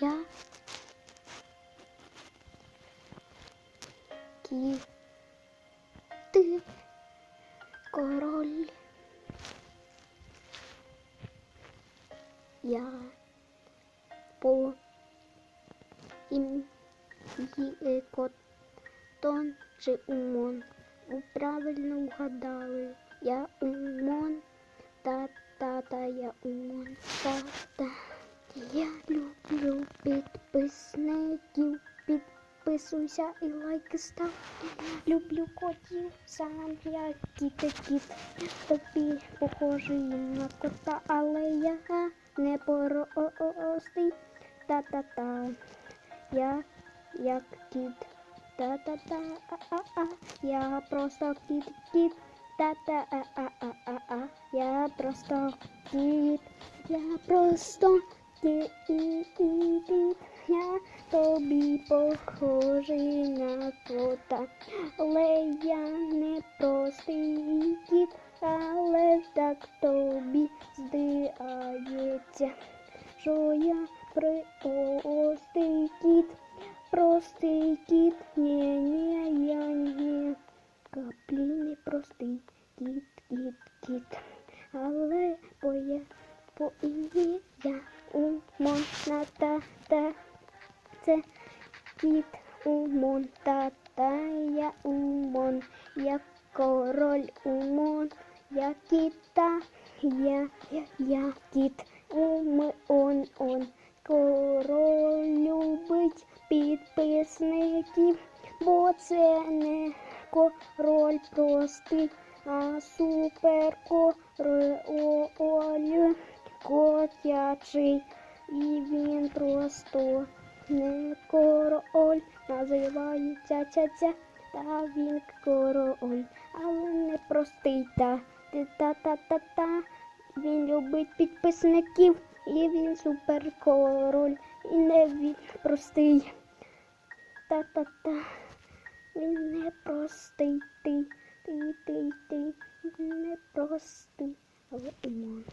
Я кіт. Ти король. Я по ім'ї Котон чи Умон. Ви правильно вгадали. Я Умон. Та-та-та, я Умон. Та-та. Я люблю Підписуйся і лайки став. Люблю котів, сам я кіт-кіт. Тобі похожий на кота, але я не поростий. Та-та-та. Я як кіт. Та-та-та, а-а-а. Я просто кіт-кіт. Та-та-а-а-а-а. Я просто кіт. Я просто кіт. Я тобі похожий на кота. Але я не простий кіт, але так тобі здається, що я простий кіт. Простий кіт, ні, ні, я не каплі не простий кіт, кіт, кіт. Але бо я по ім'ї я умон на та та це кіт умон та та я умон, я король умон, я кіта, я, я, я кіт ум он он. Король любить підписників, бо це не король простий, а супер король котячий. І він просто не король, називається ця-ця, та він король, але не простий та та-та-та-та. Він любить підписників, і він супер король, і не він простий. Та-та-та. Він не простий ти, ти, ти, ти, він не простий, але імон.